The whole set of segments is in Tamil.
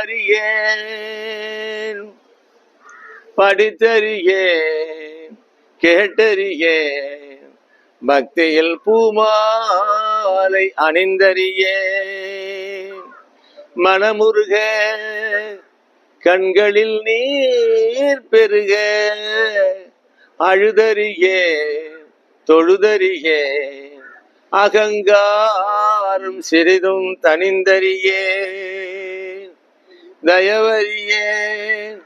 அறியேன் படித்தறியேன் கேட்டறியேன். பக்தியில் பூமாலை அணிந்தறியேன். மனமுருக கண்களில் நீர் பெருக. அழுதறியே தொழுதறியே அகங்காரம் சிறிதும் தனிந்தறியே தயவரியே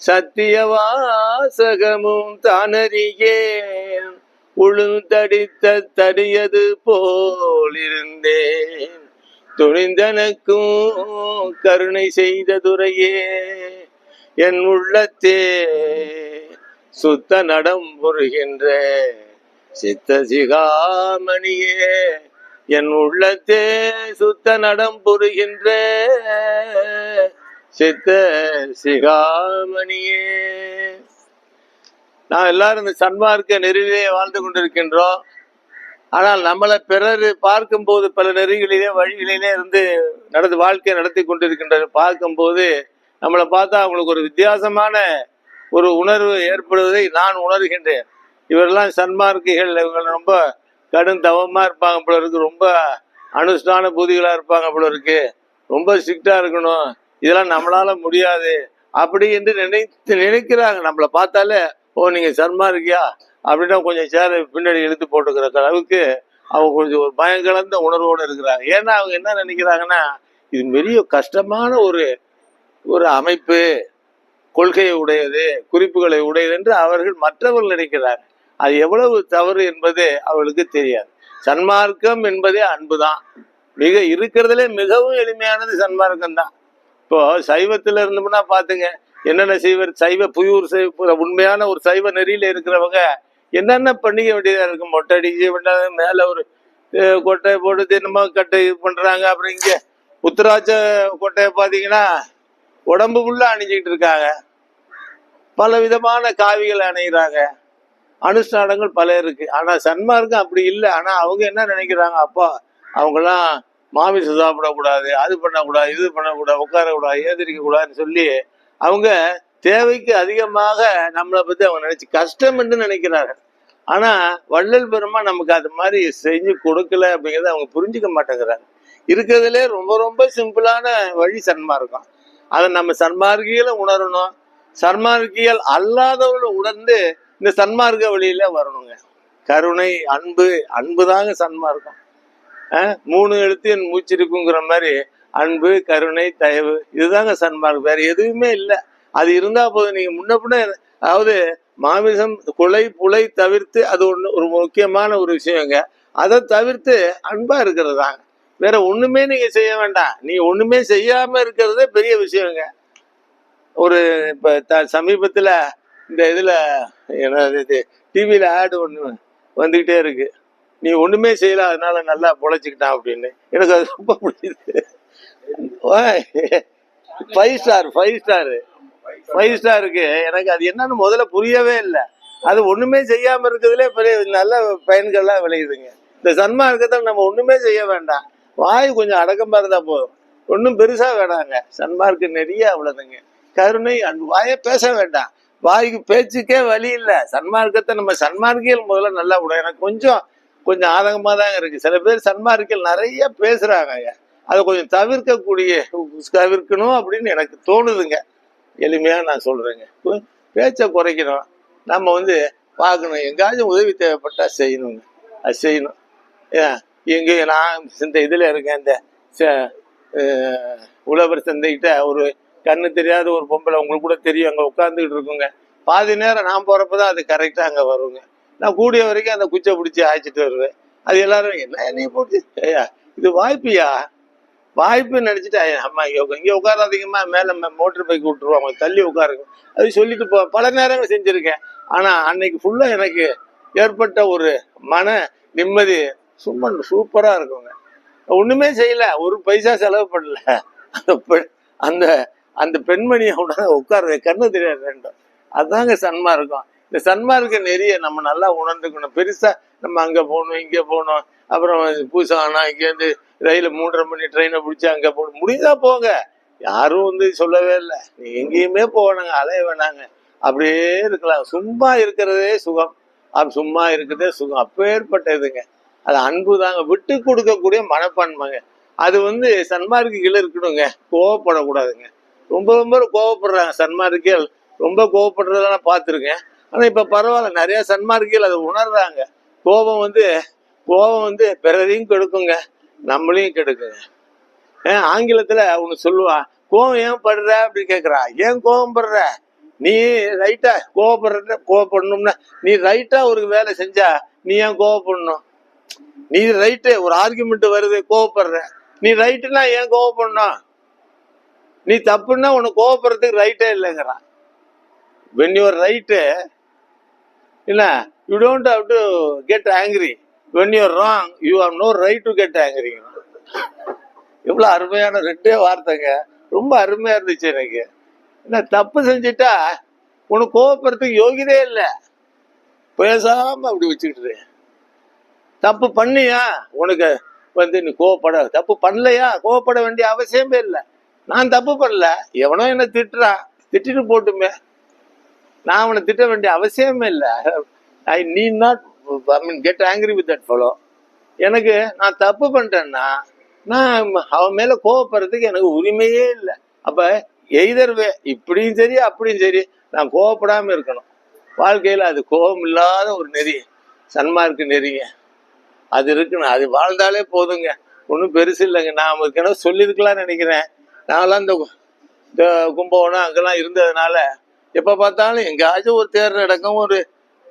சத்திய வாசகமும் தானறியேன். உளுந்தடித்த தடியது போலிருந்தேன் துணிந்தனக்கும் கருணை செய்த துறையே என் உள்ளத்தே சுத்த நடம் புரிகின்ற சித்த சிகாமணியே என் உள்ளத்தே சுத்த நடம் புரிகின்ற சித்த சிகாமணியே. நாம் எல்லாரும் இந்த சன்மார்க்க நெறியிலே வாழ்ந்து கொண்டிருக்கின்றோம். ஆனால் நம்மளை பிறர் பார்க்கும்போது பல நெறிகளிலே வழிகளிலே இருந்து நடந்து வாழ்க்கையை நடத்தி கொண்டிருக்கின்றது பார்க்கும்போது நம்மளை பார்த்தா அவங்களுக்கு ஒரு வித்தியாசமான ஒரு உணர்வு ஏற்படுவதை நான் உணர்கின்றேன். இவரெல்லாம் சன்மார்க்கிகள். இவங்க ரொம்ப கடும் தவமா இருப்பாங்க போல இருக்கு. ரொம்ப அனுஷ்டான பூதிகளா இருப்பாங்க போல இருக்கு. ரொம்ப ஸ்ட்ரிக்டாக இருக்கணும். இதெல்லாம் நம்மளால முடியாது அப்படி என்று நினைத்து நினைக்கிறாங்க. நம்மளை பார்த்தாலே ஓ நீங்க சன்மார்க்கியா அப்படின்னா கொஞ்சம் சேர பின்னாடி இழுத்து போட்டுக்கிற அளவுக்கு அவங்க கொஞ்சம் ஒரு பயம் கலந்த உணர்வோடு இருக்கிறாங்க. ஏன்னா அவங்க என்ன நினைக்கிறாங்கன்னா இது பெரிய கஷ்டமான ஒரு ஒரு அமைப்பு கொள்கையை உடையது குறிப்புகளை உடையது என்று அவர்கள் மற்றவர்கள் நினைக்கிறாங்க. அது எவ்வளவு தவறு என்பது அவர்களுக்கு தெரியாது. சன்மார்க்கம் என்பதே அன்பு தான் மிக இருக்கிறதுலே மிகவும் எளிமையானது சன்மார்க்கம் தான் இப்போ சைவத்தில் இருந்தோம்னா பார்த்துங்க என்னென்ன சைவர் சைவ புயூர் சைவ உண்மையான ஒரு சைவ நெறியில் இருக்கிறவங்க என்னென்ன பண்ணிக்க வேண்டியதாக இருக்கும் மொட்டை அடிக்க வேண்டாம் மேலே ஒரு கொட்டை போட்டு தினமும் கட்டை இது பண்ணுறாங்க அப்புறம் இங்கே உத்தராட்ச கொட்டையை பார்த்தீங்கன்னா உடம்பு ஃபுல்லாக அணிஞ்சிக்கிட்டு இருக்காங்க. பல விதமான காவிகள் அணைகிறாங்க அனுஷ்டானங்கள் பல இருக்குது ஆனால் சன்மார்க்கம் அப்படி இல்லை. ஆனால் அவங்க என்ன நினைக்கிறாங்க? அப்பா அவங்களாம் மாமிசம் சாப்பிடக்கூடாது அது பண்ணக்கூடாது இது பண்ணக்கூடாது உட்காரக்கூடாது ஏந்திரிக்க கூடாதுன்னு சொல்லி அவங்க தேவைக்கு அதிகமாக நம்மளை பற்றி அவங்க நினைச்சு கஷ்டம் என்று நினைக்கிறார்கள். ஆனால் வள்ளல் பெருமா நமக்கு அது மாதிரி செஞ்சு கொடுக்கல அப்படிங்கறத அவங்க புரிஞ்சுக்க மாட்டேங்கிறாங்க. இருக்கிறதுலே ரொம்ப ரொம்ப சிம்பிளான வழி சன்மார்க்கம். அதை நம்ம சன்மார்க்கியில உணரணும். சன்மார்க்கியல் அல்லாதவர்கள் உணர்ந்து இந்த சன்மார்க்க வழியில வரணுங்க. கருணை அன்பு அன்பு தாங்க சன்மார்க்கம். மூணு எழுத்து என் மூச்சிருக்குங்கிற மாதிரி அன்பு கருணை தயவு இதுதாங்க சன்மார்க். வேற எதுவுமே இல்லை. அது இருந்தா போதும். நீங்க முன்ன பின்ன அதாவது மாமிசம் கொலை புலை தவிர்த்து அது ஒன்று ஒரு முக்கியமான ஒரு விஷயங்க. அதை தவிர்த்து அன்பா இருக்கிறதா வேற ஒண்ணுமே நீங்க செய்ய வேண்டாம். நீ ஒண்ணுமே செய்யாம இருக்கிறதே பெரிய விஷயங்க. ஒரு இப்ப த- சமீபத்துல இந்த இதுல என்னது இது டிவியில ஆடு ஒண்ணு வந்துகிட்டே இருக்கு. நீ ஒன்றுமே செய்யல அதனால நல்லா பொழைச்சிக்கிட்டான் அப்படின்னு. எனக்கு அது ரொம்ப பிடிச்சது five star five star five ஸ்டாருக்கு எனக்கு அது என்னன்னு முதல்ல புரியவே இல்லை. அது ஒன்றுமே செய்யாமல் இருக்கிறதுலே பெரிய நல்ல பயன்கள்லாம் விளையுதுங்க. இந்த சன்மார்க்கத்தை நம்ம ஒன்றுமே செய்ய வேண்டாம். வாய் கொஞ்சம் அடக்கமாக இருந்தால் போதும். ஒன்றும் பெருசாக வேணாங்க. சன்மார்க்கு நிறைய அவ்வளோதுங்க கருணை அன்பு வாயை பேச வேண்டாம். வாய்க்கு பேச்சுக்கே வழி இல்லை. சன்மார்க்கத்தை நம்ம சன்மார்க்கியல் முதல்ல நல்லா விடும் எனக்கு கொஞ்சம் கொஞ்சம் ஆதங்கமாக தாங்க இருக்குது சில பேர் சன்மார்க்கில் நிறைய பேசுகிறாங்க ஐயா. அதை கொஞ்சம் தவிர்க்கக்கூடிய தவிர்க்கணும் அப்படின்னு எனக்கு தோணுதுங்க. எளிமையாக நான் சொல்கிறேங்க பேச்சை குறைக்கணும். நம்ம வந்து பார்க்கணும். எங்காச்சும் உதவி தேவைப்பட்டா செய்யணுங்க. அது செய்யணும். ஏன் நான் இந்த இதில் இருக்கேன். இந்த ச- உழவர் சந்தைகிட்ட ஒரு கண்ணு தெரியாத ஒரு பொம்பளை உங்களுக்கு கூட தெரியும். அங்கே உட்காந்துக்கிட்டு இருக்குங்க. பாதி நேரம் நான் போகிறப்ப தான் அது கரெக்டாக அங்கே வருங்க. நான் கூடிய வரைக்கும் அந்த குச்சை பிடிச்சி ஆய்ச்சிட்டு வருவேன். அது எல்லாரும் என்ன நீ போட்டு ஐயா இது வாய்ப்பியா? வாய்ப்பு நினைச்சிட்டு அம்மா இங்கே இங்கே உட்காராதீங்கம்மா மேலே மோட்டர் பைக் விட்டுருவாங்க தள்ளி உட்காருங்க. அது சொல்லிட்டு போ பல நேரங்கள் செஞ்சுருக்கேன். ஆனா அன்னைக்கு ஃபுல்லா எனக்கு ஏற்பட்ட ஒரு மன நிம்மதி சும்மா சூப்பரா இருக்குங்க. ஒண்ணுமே செய்யல ஒரு பைசா செலவு பண்ணல. அந்த பெண் அந்த அந்த பெண்மணியை உடனே உட்கார்றது கண்ணு தெரியாது வேண்டும் அதாங்க இருக்கும். இந்த சன்மார்க்க நெறிய நம்ம நல்லா உணர்ந்துக்கணும். பெருசா நம்ம அங்க போகணும் இங்க போகணும். அப்புறம் பூசானா இங்கேருந்து ரயில மூன்றரை மணி ட்ரெயினை பிடிச்சி அங்க போகணும். முடிஞ்சா போங்க. யாரும் வந்து சொல்லவே இல்லை. நீ எங்கேயுமே போனாங்க அலைய வேணாங்க. அப்படியே இருக்கலாம். சும்மா இருக்கிறதே சுகம். அப்படி சும்மா இருக்கிறதே சுகம். அப்பேற்பட்ட இதுங்க அது அன்பு தாங்க. விட்டு கொடுக்கக்கூடிய மனப்பான்மைங்க. அது வந்து சன்மார்க்கிகள் இருக்கணுங்க. கோவப்படக்கூடாதுங்க. ரொம்ப ரொம்ப கோவப்படுறாங்க. சன்மார்க்கிகள் ரொம்ப கோவப்படுறத நான் பார்த்துருக்கேன். ஆனால் இப்போ பரவாயில்ல. நிறைய சன்மார்க்கிகள் அதை உணர்றாங்க. கோபம் வந்து கோபம் வந்து பிறரையும் கெடுக்குங்க நம்மளையும் கெடுக்குங்க. ஏன் ஆங்கிலத்தில் ஒன்று சொல்லுவா கோபம் ஏன் படுற? அப்படி கேட்குறா ஏன் கோவம் படுற? நீ ரைட்டா கோவப்படுற கோவப்படணும்னா நீ ரைட்டா ஒரு வேலை செஞ்சா நீ ஏன் கோவப்படணும் நீ ரைட்டு ஒரு ஆர்குமெண்ட் வருது கோவப்படுற நீ ரைட்டுனா ஏன் கோவப்படணும் நீ தப்புன்னா உனக்கு கோவப்படுறதுக்கு ரைட்டே இல்லைங்கிறான். வென் யுவர் ரைட்டு என்ன you don't have to get angry when you wrong you have no right to get angry எவ்வளோ அருமையான ரெண்டே வார்த்தைங்க. ரொம்ப அருமையாக இருந்துச்சு எனக்கு. என்ன தப்பு செஞ்சுட்டா உனக்கு கோவப்படுறதுக்கு யோகிதே இல்லை. பேசாமல் அப்படி வச்சுக்கிட்டு தப்பு பண்ணியா? உனக்கு வந்து நீ கோவப்பட தப்பு பண்ணலையா? கோவப்பட வேண்டிய அவசியமே இல்லை. நான் தப்பு பண்ணல. எவனோ என்ன திட்டுறான். திட்டிட்டு போட்டுமே. நான் அவனை திட்ட வேண்டிய அவசியமே இல்லை. I need not I mean get angry with that follow எனக்கு நான் தப்பு பண்ணிட்டேன்னா நான் அவன் மேலே கோவப்படுறதுக்கு எனக்கு உரிமையே இல்லை. அப்போ எய்தர்வே இப்படியும் சரி அப்படியும் சரி நான் கோவப்படாமல் இருக்கணும். வாழ்க்கையில் அது கோபம் இல்லாத ஒரு நெறி சன்மார்க்கு நெறிங்க. அது இருக்குண்ணா அது வாழ்ந்தாலே போதுங்க. ஒன்றும் பெருசு இல்லைங்க. நான் ஏற்கனவே சொல்லியிருக்கலாம்னு நினைக்கிறேன். நான்லாம் இந்த இந்த கும்பகோணம் அங்கெல்லாம் இருந்ததுனால எப்போ பார்த்தாலும் எங்கேயாச்சும் ஒரு தேர் நடக்கும் ஒரு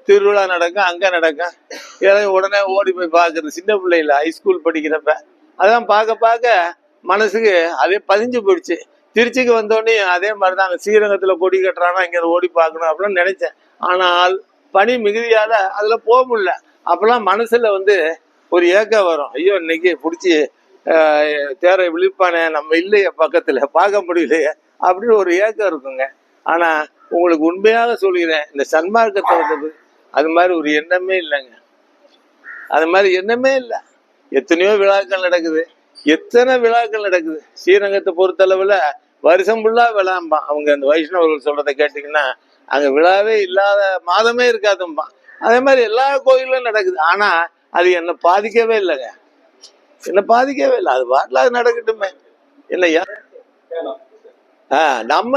திருவிழா நடக்கும் அங்கே நடக்கும். ஏதாவது உடனே ஓடி போய் பார்க்குறது. சின்ன பிள்ளைல ஹைஸ்கூல் படிக்கிறப்ப அதெல்லாம் பார்க்க பார்க்க மனசுக்கு அதே பதிஞ்சு போயிடுச்சு. திருச்சிக்கு வந்தோடனே அதே மாதிரி தான் அங்கே ஸ்ரீரங்கத்தில் கொடி கட்டுறானா இங்கே ஓடி பார்க்கணும் அப்படின்னு நினைச்சேன். ஆனால் பனி மிகுதியால அதில் போக முடியல. அப்பெல்லாம் மனசுல வந்து ஒரு ஏக்கம் வரும். ஐயோ இன்னைக்கு பிடிச்சி தேரை விழிப்பானே நம்ம இல்லையே பக்கத்துல பார்க்க முடியலையே அப்படின்னு ஒரு ஏக்கம் இருக்குங்க. ஆனா உங்களுக்கு உண்மையாக சொல்கிறேன் இந்த சன்மார்க்கத்தை வந்து அது மாதிரி ஒரு எண்ணமே இல்லைங்க. அது மாதிரி எண்ணமே இல்லை. எத்தனையோ விழாக்கள் நடக்குது. எத்தனை விழாக்கள் நடக்குது. ஸ்ரீரங்கத்தை பொறுத்தளவில் வருஷம் ஃபுல்லா விழாம்பான் அவங்க அந்த வைஷ்ணவர்கள் சொல்றதை கேட்டிங்கன்னா அங்கே விழாவே இல்லாத மாதமே இருக்காதும்பா. அதே மாதிரி எல்லா கோயிலும் நடக்குது. ஆனா அது என்ன பாதிக்கவே இல்லைங்க. என்ன பாதிக்கவே இல்லை. அது பாட்டில் அது நடக்கட்டுமே. இல்லையா நம்ம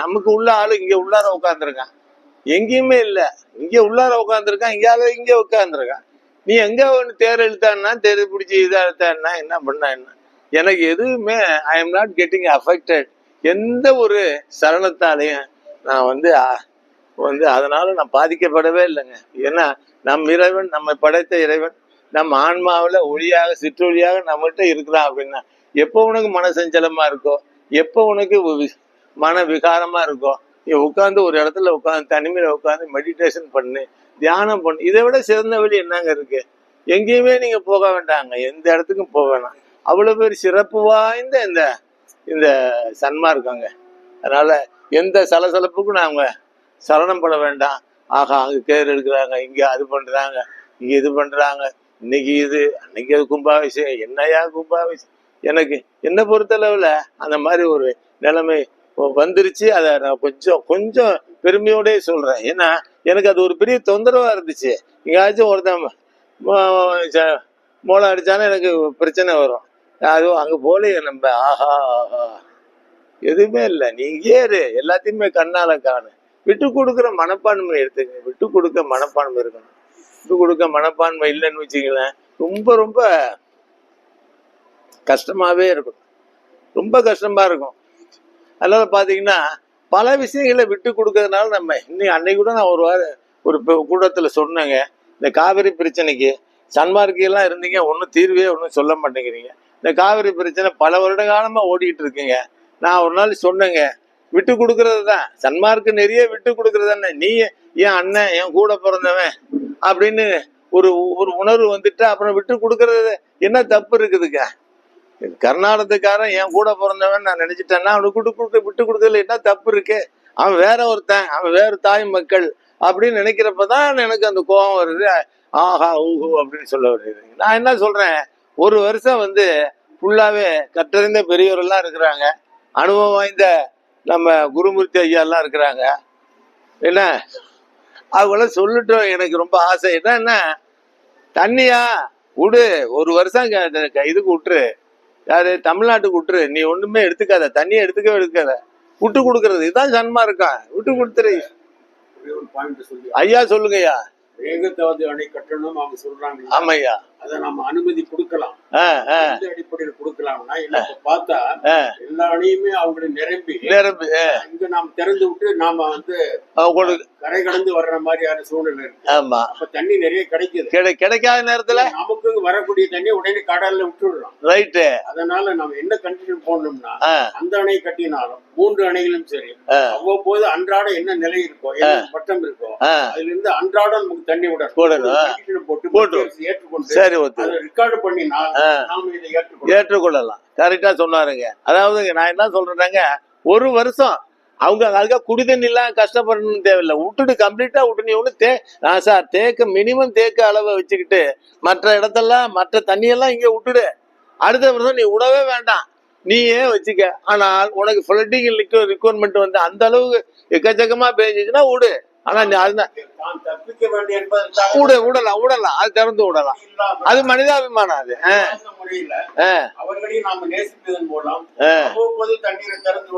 நமக்கு உள்ள ஆளு இங்க உள்ளார உட்காந்துருக்கான் எங்கேயுமே இல்லை. இங்க உள்ளார உட்காந்துருக்கான் இங்கால இங்கே உட்காந்துருக்கான் நீ எங்க ஒன்று தேர் இழுத்தான்னா தேர் பிடிச்சி இதாக இழுத்தான்னா என்ன பண்ணா என்ன? எனக்கு எதுவுமே I am not getting affected எந்த ஒரு சரணத்தாலையும் நான் வந்து வந்து அதனால நான் பாதிக்கப்படவே இல்லைங்க. ஏன்னா நம் இறைவன் நம்ம படைத்த இறைவன் நம்ம ஆன்மாவில் ஒளியாக சிற்றொழியாக நம்மகிட்ட இருக்கிறான் அப்படின்னா எப்போ உனக்கு மன சஞ்சலமா இருக்கோ எப்போ உனக்கு மன விகாரமா இருக்கோ? நீ உட்காந்து ஒரு இடத்துல உட்காந்து தனிமையில உட்காந்து மெடிடேஷன் பண்ணு தியானம் பண்ணு. இதை விட சிறந்த வழி என்னங்க இருக்கு? எங்கேயுமே நீங்க போக வேண்டாங்க. எந்த இடத்துக்கும் போக வேணாம். அவ்வளவு பேர் சிறப்பு வாய்ந்த இந்த இந்த சன்மா இருக்காங்க. அதனால எந்த சலசலப்புக்கும் நாங்க சரணம் பட வேண்டாம். ஆகா அங்க கேர் எடுக்கிறாங்க இங்க அது பண்றாங்க இங்க இது பண்றாங்க இன்னைக்கு இது அன்னைக்கு அது கும்பாபிஷேகம் என்னையா கும்பாபிஷேகம்? எனக்கு என்னை பொறுத்தளவில் அந்த மாதிரி ஒரு நிலைமை வந்துருச்சு. அதை நான் கொஞ்சம் கொஞ்சம் பெருமையோடய சொல்றேன். ஏன்னா எனக்கு அது ஒரு பெரிய தொந்தரவா இருந்துச்சு. எங்கேயாச்சும் ஒருத்தன் மோளை அடித்தாலும் மோளம் அடிச்சாலும் எனக்கு பிரச்சனை வரும். அதுவும் அங்க போலையே நம்ம ஆஹா ஆஹா. எதுவுமே இல்லை. நீங்கள் ஏறு. எல்லாத்தையுமே கண்ணால காணு. விட்டு கொடுக்குற மனப்பான்மை எடுத்துங்க விட்டு கொடுக்க மனப்பான்மை இருக்கணும். விட்டு கொடுக்க மனப்பான்மை இல்லைன்னு வச்சுங்களேன் ரொம்ப ரொம்ப கஷ்டமாகவே இருக்கும். ரொம்ப கஷ்டமாக இருக்கும். அதனால் பார்த்தீங்கன்னா பல விஷயங்களை விட்டு கொடுக்கறதுனால நம்ம இன்னைக்கு அன்னைக்கு கூட நான் ஒரு வார ஒரு கூட்டத்தில் சொன்னேங்க. இந்த காவிரி பிரச்சனைக்கு சன்மார்க்கியெல்லாம் இருந்தீங்க ஒன்றும் தீர்வே ஒன்றும் சொல்ல மாட்டேங்கிறீங்க. இந்த காவிரி பிரச்சனை பல வருட காலமாக ஓடிக்கிட்டு இருக்குங்க. நான் ஒரு நாள் சொன்னேங்க விட்டு கொடுக்கறது தான். சன்மார்க்கு நிறைய விட்டு கொடுக்கறது தானே. நீ என் அண்ணன் என் கூட பிறந்தவன் அப்படின்னு ஒரு ஒரு உணர்வு வந்துட்டு அப்புறம் விட்டு கொடுக்கறது என்ன தப்பு இருக்குதுங்க? கர்நாடகத்துக்காரன் என் கூட பிறந்தவன் நான் நினைச்சிட்டேன்னா அவனுக்கு விட்டு கொடுக்க விட்டு கொடுக்கல என்ன தப்பு இருக்கு? அவன் வேற ஒருத்தன் அவன் வேறு தாய் மக்கள் அப்படின்னு நினைக்கிறப்ப தான் எனக்கு அந்த கோபம் வருது. ஆஹா ஊஹூ அப்படின்னு சொல்ல வருது. நான் என்ன சொல்றேன்? ஒரு வருஷம் வந்து ஃபுல்லாவே கற்றறிந்த பெரியவரெல்லாம் இருக்கிறாங்க. அனுபவம் வாய்ந்த நம்ம குருமூர்த்தி ஐயா எல்லாம் இருக்கிறாங்க. என்ன? அவங்களாம் சொல்லட்டும் எனக்கு ரொம்ப ஆசை. என்னன்னா தண்ணியா விடு ஒரு வருஷம் க- இதுக்கு விட்டுரு. யாரு தமிழ்நாட்டுக்கு விட்டுரு. நீ ஒண்ணுமே எடுத்துக்காத. தண்ணியை எடுத்துக்கவே எடுக்காத விட்டு கொடுக்கறது. இதுதான் ஜன்மா இருக்கா? விட்டு கொடுத்துரு. ஒரே ஒரு பாயிண்ட் சொல்லி ஐயா சொல்லுங்கய்யா. மேகதாது அணை கட்டணும் அவங்க சொல்றாங்க. ஆமையா அதை நம்ம அனுமதி கொடுக்கலாம். எந்த அடிப்படையில் கொடுக்கலாம்னா இல்ல பார்த்தா. எல்லா அணையுமே அவங்களை நிரம்பி நிரம்பி இங்க நாம் திறந்து விட்டு நாம வந்து அவங்களுக்கு கரை கடந்து வர்ற மாதிரியான சூழ்நிலை இருக்கு. ஆமா. அப்ப தண்ணி நிறைய கிடைக்குது. கிடை கிடைக்காத நேரத்துல நமக்கு வரக்கூடிய தண்ணி உடனே கடல்ல விட்டுடுறோம் ரைட்டு. அதனால நம்ம என்ன கண்டிஷன் போடணும்னா அந்த அணை கட்டினாலும் மூன்று அணைகளும் சரி. அவ்வப்போது அன்றாட என்ன நிலை இருக்கோ என்ன பட்டம் இருக்கோ அதுல இருந்து அன்றாடம் நமக்கு தண்ணி விடணும். போட்டு போட்டு. ஏற்றுக்கொண்டு சரி ஒத்து ஏற்றுக்கொள்ளலாம். கரெக்டா சொன்னாருங்க. அதாவது நான் என்ன சொல்றேன்னாங்க ஒரு வருஷம் அவங்க அதுக்காக குடி தண்ணி எல்லாம் கஷ்டப்படணும்னு தேவையில்லை. விட்டுட்டு கம்ப்ளீட்டா விட்டு நீ ஒண்ணு தே நான் சார் தேக்க மினிமம் தேக்க அளவை வச்சுக்கிட்டு மற்ற இடத்தெல்லாம் மற்ற தண்ணியெல்லாம் இங்க விட்டுடு. அடுத்த வருஷம் நீ விடவே வேண்டாம். நீயே வச்சுக்க. ஆனால் உனக்கு ஃபிளட்டிங் ரிக்வயர்மெண்ட் வந்து அந்த அளவுக்கு எக்கச்சக்கமா பேஞ்சிச்சுன்னா விடு. ஆனா அதுதான் விட விடலாம் விடலாம். அது திறந்து விடலாம். அது மனிதாபிமானம் அது.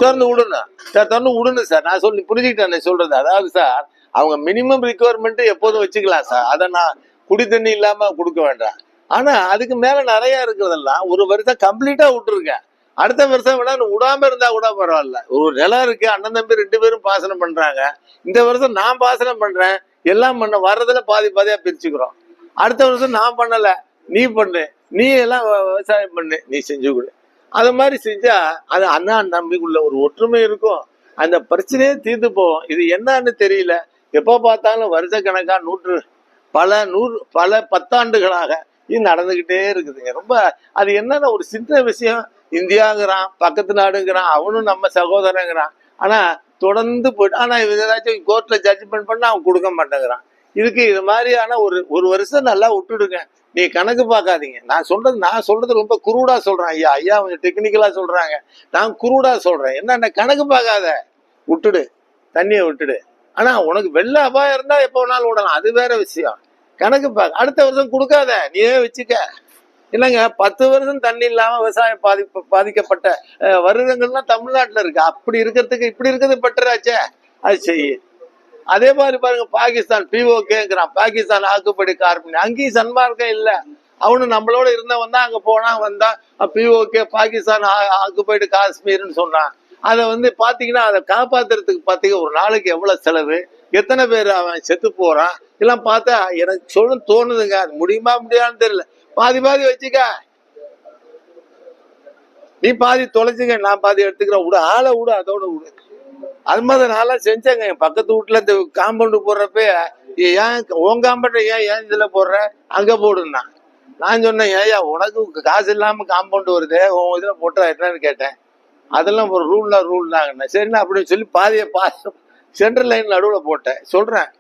திறந்து விடணும். சார் திறந்து விடணும் சார். நான் சொல்லி புரிஞ்சுக்கிட்டேன் சொல்றது. அதாவது சார் அவங்க மினிமம் ரிக்குவயர்மெண்ட் எப்போதும் வச்சுக்கலாம் சார். அதை நான் குடி தண்ணி இல்லாம கொடுக்க வேண்டாம். ஆனா அதுக்கு மேல நிறைய இருக்கிறதெல்லாம் ஒரு வருஷம் கம்ப்ளீட்டா விட்டுருக்கேன் அடுத்த வருஷம் விட விடாம இருந்தா கூட பரவாயில்ல. ஒரு நிலம் இருக்கு அண்ணன் தம்பி ரெண்டு பேரும் பாசனம் பண்றாங்க. இந்த வருஷம் நான் பாசனம் பண்றேன். எல்லாம் பண்ண வர்றதுல பாதி பாதியா பிரிச்சுக்கிறோம். அடுத்த வருஷம் நான் பண்ணல. நீ பண்ணு. நீ எல்லாம் விவசாயம் பண்ணு. நீ செஞ்சு கொடு. அது மாதிரி செஞ்சா அது அண்ணா நம்பிக்குள்ள ஒரு ஒற்றுமை இருக்கும். அந்த பிரச்சனையே தீர்ந்து போகும். இது என்னன்னு தெரியல. எப்போ பார்த்தாலும் வருஷக்கணக்கா நூற்று பல நூறு பல பத்தாண்டுகளாக இது நடந்துகிட்டே இருக்குதுங்க. ரொம்ப அது என்னன்னா ஒரு சின்ன விஷயம். இந்தியாங்கிறான் பக்கத்து நாடுங்கிறான் அவனும் நம்ம சகோதரங்கிறான். ஆனா தொடர்ந்து போயிட்டு ஆனால் இவன் ஏதாச்சும் கோர்ட்டில் ஜட்ஜ்மெண்ட் பண்ணா அவன் கொடுக்க மாட்டேங்கிறான். இதுக்கு இது மாதிரியான ஒரு ஒரு வருஷம் நல்லா விட்டுடுங்க. நீ கணக்கு பார்க்காதீங்க. நான் சொல்றது நான் சொல்றது ரொம்ப குருடா சொல்றேன். ஐயா ஐயா கொஞ்சம் டெக்னிக்கலா சொல்றாங்க. நான் குருடா சொல்றேன். என்ன கணக்கு பார்க்காத. விட்டுடு. தண்ணியை விட்டுடு. ஆனா உனக்கு வெள்ள அபாயம் இருந்தா எப்போ வேணாலும் விடலாம். அது வேற விஷயம். கணக்கு பார்க்க அடுத்த வருஷம் கொடுக்காத. நீயே வச்சுக்க. இல்லைங்க பத்து வருஷம் தண்ணி இல்லாம விவசாயம் பாதிப்பு பாதிக்கப்பட்ட வருடங்கள்லாம் தமிழ்நாட்டில் இருக்கு. அப்படி இருக்கிறதுக்கு இப்படி இருக்கிறது பெட்டராச்சே? அது செய்யு அதே மாதிரி பாருங்க பாகிஸ்தான் பிஓகேங்கிறான். பாகிஸ்தான் ஆக்குப்படி கார்பன். அங்கேயும் சன்மார்க்கம் இல்லை. அவனு நம்மளோட இருந்தவன் தான் அங்கே போனான் வந்தான் பிஓகே பாகிஸ்தான் ஆக்குப்பைடு காஷ்மீர்னு சொன்னான் அதை வந்து பார்த்தீங்கன்னா அதை காப்பாத்துறதுக்கு பார்த்தீங்கன்னா ஒரு நாளைக்கு எவ்வளோ செலவு? எத்தனை பேர் அவன் செத்து போகிறான் இதெல்லாம் பார்த்தா எனக்கு சொல்ல தோணுதுங்க. அது முடியுமா முடியாதுன்னு தெரியல. பாதி பாதி வச்சுக்க. நீ பாதி தொலைச்சுங்க நான் பாதி எடுத்துக்கிறேன். விடு ஆளை விடு அதோட விடு. அது மாதிரி நான்லாம் செஞ்சேங்க. என் பக்கத்து வீட்டுல இந்த காம்பவுண்டு போடுறப்ப ஏன் உன் காம்பவுண்ட ஏன் ஏன் இதுல போடுற? அங்க போடுன்னா. நான் சொன்னேன் ஏயா உனக்கு காசு இல்லாம காம்பவுண்ட் வருது. உன் இதுல போட்டா என்னன்னு கேட்டேன். அதெல்லாம் ஒரு ரூல்னா ரூல் தாங்கண்ணே சரிண்ணா அப்படின்னு சொல்லி பாதியை பாசம் சென்ட்ரல் லைன் நடுவில் போட்டேன். சொல்றேன்.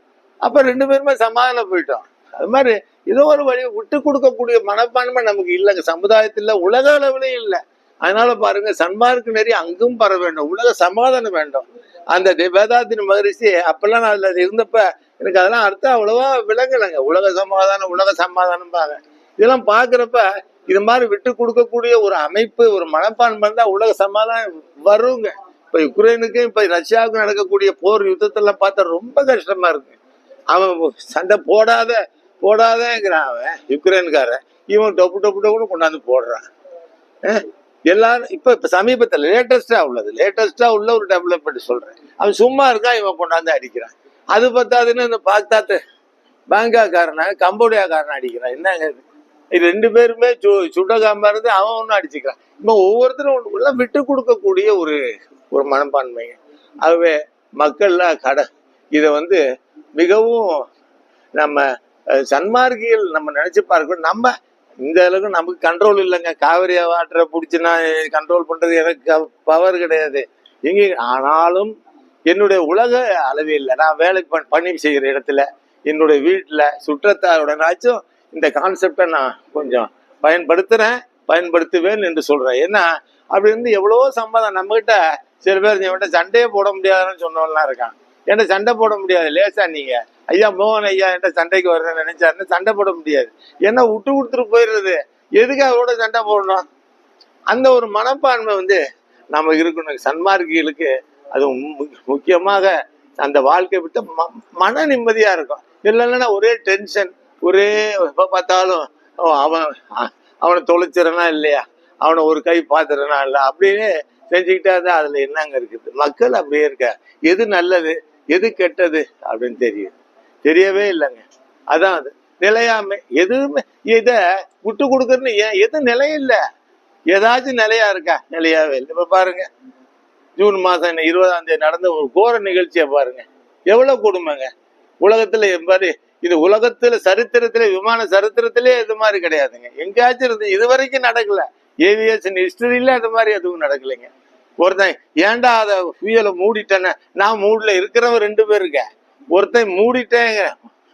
அப்ப ரெண்டு பேருமே சமாதானம் போயிட்டோம். அது மாதிரி ஏதோ ஒரு வழி விட்டு கொடுக்கக்கூடிய மனப்பான்மை நமக்கு இல்லைங்க. சமுதாயத்தில் உலக அளவுலயும் இல்லை. அதனால பாருங்க சன்மார்க்கு நெறி அங்கும் பர வேண்டும். உலக சமாதானம் வேண்டும். அந்த வேதாத்தின் மகரிஷி அப்பெல்லாம் நான் அதில் இருந்தப்ப எனக்கு அதெல்லாம் அர்த்தம் அவ்வளவா விளங்கலைங்க. உலக சமாதானம் உலக சமாதானம் பாங்க இதெல்லாம் பார்க்குறப்ப இது மாதிரி விட்டு கொடுக்கக்கூடிய ஒரு அமைப்பு ஒரு மனப்பான்மை இருந்தால் உலக சமாதானம் வருங்க. இப்போ யுக்ரைனுக்கும் இப்போ ரஷ்யாவுக்கும் நடக்கக்கூடிய போர் யுத்தத்தெல்லாம் பார்த்தா ரொம்ப கஷ்டமா இருக்கு. அவன் சண்டை போடாத போடாதேங்கிறான் அவன். யுக்ரைன்காரன். இவன் டப்பு டப்பு டொப்புன்னு கொண்டாந்து போடுறான். எல்லாரும் இப்போ இப்ப சமீபத்தில் லேட்டஸ்டாக உள்ளது. லேட்டஸ்டாக உள்ள ஒரு டெவலப்மெண்ட் சொல்றேன். அவன் சும்மா இருக்கா இவன் கொண்டாந்து அடிக்கிறான். அது பத்தாதுன்னு இந்த பாக்தாத்து பேங்காக்காரனை கம்போடியாக்காரனை அடிக்கிறான். என்னங்க இது? ரெண்டு பேருமே சு சுடகாம இருந்து அவன் ஒன்றும் அடிச்சுக்கிறான். இப்போ ஒவ்வொருத்தரும் உள்ள விட்டு கொடுக்கக்கூடிய ஒரு ஒரு மனப்பான்மைங்க ஆகவே மக்கள்லாம் கடை. இதை வந்து மிகவும் நம்ம சன்மார்க்கிகள் நம்ம நினைச்சு பார்க்கணும். நம்ம இந்த அளவுக்கு நமக்கு கண்ட்ரோல் இல்லைங்க. காவிரி வாட்டரை பிடிச்சி நான் கண்ட்ரோல் பண்ணுறது எனக்கு பவர் கிடையாது. எங்க ஆனாலும் என்னுடைய உலக அளவில் நான் வேலை பண் பணி செய்கிற இடத்துல என்னுடைய வீட்டில் சுற்றத்தாருடனாச்சும் இந்த கான்செப்டை நான் கொஞ்சம் பயன்படுத்துகிறேன் பயன்படுத்துவேன் என்று சொல்கிறேன் ஏன்னா அப்படி இருந்து எவ்வளோ சம்மதம் நம்மகிட்ட சில பேர் இவன்கிட்ட சண்டையே போட முடியாதுன்னு சொன்னவன்லாம் இருக்கான். என்ன சண்டை போட முடியாது லேசா நீங்க. ஐயா மோகன் ஐயா என்கிட்ட சண்டைக்கு வர்றேன்னு நினைச்சாருன்னு சண்டை போட முடியாது. ஏன்னா விட்டு கொடுத்துட்டு போயிடுறது? எதுக்கு அவரோட சண்டை போடணும்? அந்த ஒரு மனப்பான்மை வந்து நம்ம இருக்கணும். சன்மார்க்கிகளுக்கு அது மு- முக்கியமாக அந்த வாழ்க்கை விட்டு ம- மன நிம்மதியா இருக்கும். இல்லைன்னா ஒரே டென்ஷன் ஒரே எப்போ பார்த்தாலும் ஓ, அவன் அவனை தொலைச்சிடனா இல்லையா? அவனை ஒரு கை பார்த்துறனா இல்லை அப்படின்னு செஞ்சுக்கிட்டா தான் அதில் என்னங்க இருக்குது? மக்கள் அப்படியே இருக்க எது நல்லது? எது கெட்டது அப்படின்னு தெரியும் தெரியவே இல்லைங்க. அதான் அது. நிலையாமை எதுவுமே இதை விட்டு கொடுக்கறன்னு ஏன்? எது நிலையில்ல? ஏதாச்சும் நிலையா இருக்கா? நிலையாவே இல்லை. இப்போ பாருங்க. ஜூன் மாதம் என்ன இருபதாம் தேதி நடந்த ஒரு கோர நிகழ்ச்சியை பாருங்க. எவ்வளோ கொடுமைங்க. உலகத்துல மாதிரி இது உலகத்துல சரித்திரத்தில் விமான சரித்திரத்திலே இது மாதிரி கிடையாதுங்க. எங்கேயாச்சும் இருந்து இது வரைக்கும் நடக்கல. ஏவியேஷன் ஹிஸ்டரியில அது மாதிரி எதுவும் நடக்கலைங்க. ஒருத்தன் ஏன்டா அதை ஃபியூலை மூடிட்டேன்னு? நான் மூடில் இருக்கிறவன் ரெண்டு பேர் இருக்கேன். ஒருத்தன் மூடிட்டேங்க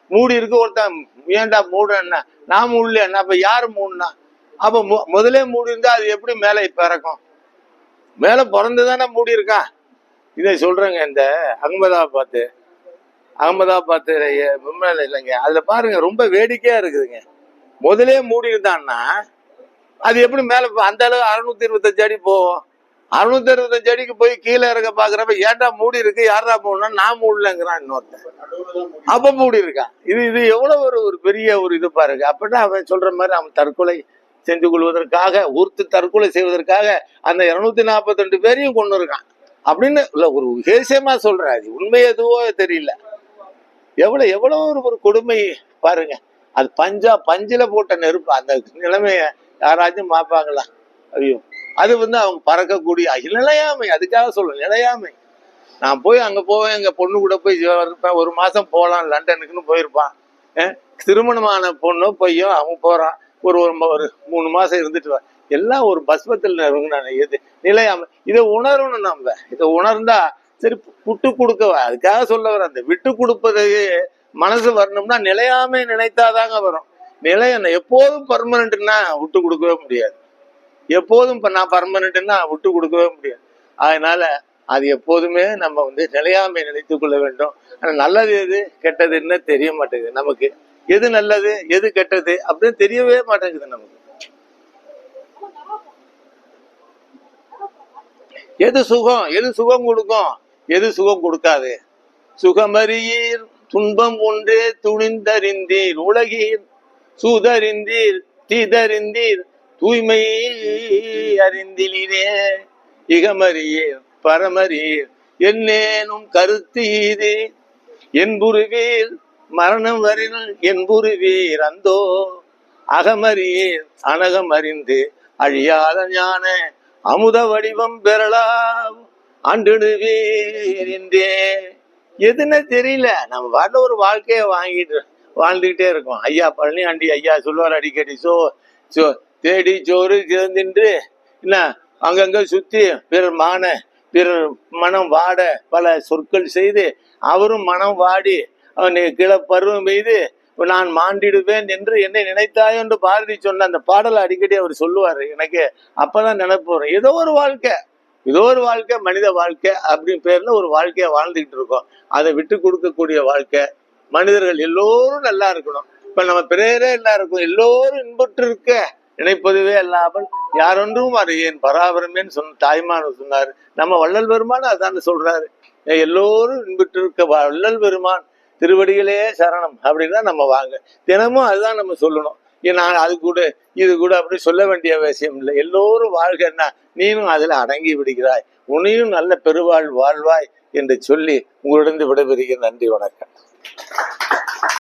மூடி இருக்கு ஒருத்தன் ஏன்டா மூடுன்னா நான் மூடலையண்ணா அப்போ யார் மூடுனா? அப்போ மு- முதலே மூடி இருந்தால் அது எப்படி மேலே பிறக்கும்? மேலே பிறந்து தானே மூடி இருக்கான் இதை சொல்கிறேங்க இந்த அகமதாபாத் அகமதாபாத் விமான இல்லைங்க. அதில் பாருங்க ரொம்ப வேடிக்கையாக இருக்குதுங்க. முதலே மூடி இருந்தான்னா அது எப்படி மேலே அந்த அளவு அறுநூத்தி இருபத்தஞ்சு அடி போகும். அறுநூத்தி அறுபத்தஞ்சு அடிக்கு போய் கீழே இறக்க பாக்குறப்ப ஏன்டா மூடி இருக்கு? யாரா போகணும் நான் மூடலங்கிறான் இன்னொருத்தன். அப்ப மூடி இருக்கான். இது இது எவ்வளவு ஒரு ஒரு பெரிய ஒரு இது பாருங்க. அப்படின்னா அவன் சொல்ற மாதிரி அவன் தற்கொலை செஞ்சு கொள்வதற்காக ஒருத்து தற்கொலை செய்வதற்காக அந்த இருநூத்தி நாற்பத்தி ரெண்டு பேரையும் கொண்டு இருக்கான். அப்படின்னு இல்ல ஒரு விசேஷமா சொல்றேன். அது உண்மை எதுவோ தெரியல. எவ்வளவு எவ்வளவு ஒரு ஒரு கொடுமை பாருங்க. அது பஞ்சா பஞ்சில போட்ட நெருப்பு. அந்த நிலைமைய யாராச்சும் பார்ப்பாங்களா? ஐயோ. அது வந்து அவங்க பறக்கக்கூடிய நிலையாமை அதுக்காக சொல்லுவேன் நிலையாமை நான் போய் அங்கே போவேன் எங்கள் பொண்ணு கூட போய் இருப்பேன் ஒரு மாதம் போகலாம் லண்டனுக்குன்னு போயிருப்பான். திருமணமான பொண்ணோ பையன் அவன் போகிறான் ஒரு ஒரு ஒரு மூணு மாதம் இருந்துட்டு எல்லாம் ஒரு பஸ்பத்தில் நான். எது நிலையாம. இதை உணரணும் நம்ம. இதை உணர்ந்தா சரி விட்டு கொடுக்க அதுக்காக சொல்ல வர அந்த விட்டு கொடுப்பது மனசு வரணும்னா நிலையாமை நினைத்தாதாங்க வரும். நிலையம் எப்போதும் பர்மனண்ட்னா விட்டு கொடுக்கவே முடியாது. எப்போதும் இப்போ நான் பர்மனண்ட்னா விட்டு கொடுக்கவே முடியாது. அதனால அது எப்போதுமே நம்ம வந்து நிலையாமை நினைத்துக் கொள்ள வேண்டும். ஆனால் நல்லது எது கெட்டதுன்னு தெரிய மாட்டேங்குது நமக்கு. எது நல்லது எது கெட்டது அப்படின்னு தெரியவே மாட்டேங்குது நமக்கு. எது சுகம் எது சுகம் கொடுக்கும் எது சுகம் கொடுக்காது. சுகமறியீர் துன்பம் ஒன்றே துணிந்தறிந்தீர் உலகீர் சூதறிந்தீர் தீதறிந்தீர் தூய்மை அறிந்திலே இகமறியீர் பரமறியீர் என்னேனும் கருத்து இது? என்புருவீர் மரணம் வரின் என்புருவீர் அந்தோ அகமறியீர் அனகம் அறிந்து அழியாத ஞான அமுத வடிவம் பெறலாம். ஆண்டுடுவீர் என்றே. எதுன்னு தெரியல. நம்ம பாட்டுல ஒரு வாழ்க்கையை வாங்கிட்டு வாழ்ந்துகிட்டே இருக்கோம். ஐயா பழனி ஆண்டி ஐயா சொல்லுவார் அடிக்கடி. சோ சோ தேடி சோறு கிழந்தின்று என்ன அங்கங்க சுத்தி பிறர் மான பிறர் மனம் வாட பல சொற்கள் செய்து அவரும் மனம் வாடி அவன் கிள பருவம் பெய்து நான் மாண்டிடுவேன் என்று என்னை நினைத்தாயோ என்று பாரதி சொன்ன அந்த பாடலை அடிக்கடி அவர் சொல்லுவார். எனக்கு அப்பதான் நினைப்பு வரும். ஏதோ ஒரு வாழ்க்கை ஏதோ ஒரு வாழ்க்கை மனித வாழ்க்கை அப்படின்னு பேர்ல ஒரு வாழ்க்கையை வாழ்ந்துகிட்டு இருக்கோம். அதை விட்டு கொடுக்கக்கூடிய வாழ்க்கை மனிதர்கள் எல்லோரும் நல்லா இருக்கணும். இப்ப நம்ம பிறரே நல்லா இருக்கும். எல்லோரும் இன்புற்று இருக்க நினைப்பதுவே அல்லாமல் யாரொன்றும் அறியேன் பராபரமேன்னு சொன்ன தாய்மான் சொன்னாரு. நம்ம வள்ளல் பெருமான் அதான் சொல்றாரு. எல்லோரும் இன்பிட்டிருக்க வள்ளல் பெருமான் திருவடிகளே சரணம் அப்படின்னா நம்ம வாங்க. தினமும் அதுதான் நம்ம சொல்லணும். நான் அது கூட இது கூட அப்படி சொல்ல வேண்டிய அவசியம் இல்லை. எல்லோரும் வாழ்கன்னா நீனும் அதுல அடங்கி விடுகிறாய். உனியும் நல்ல பெருவாழ் வாழ்வாய் என்று சொல்லி உங்களிடம் விடைபெறுகிற நன்றி வணக்கம்.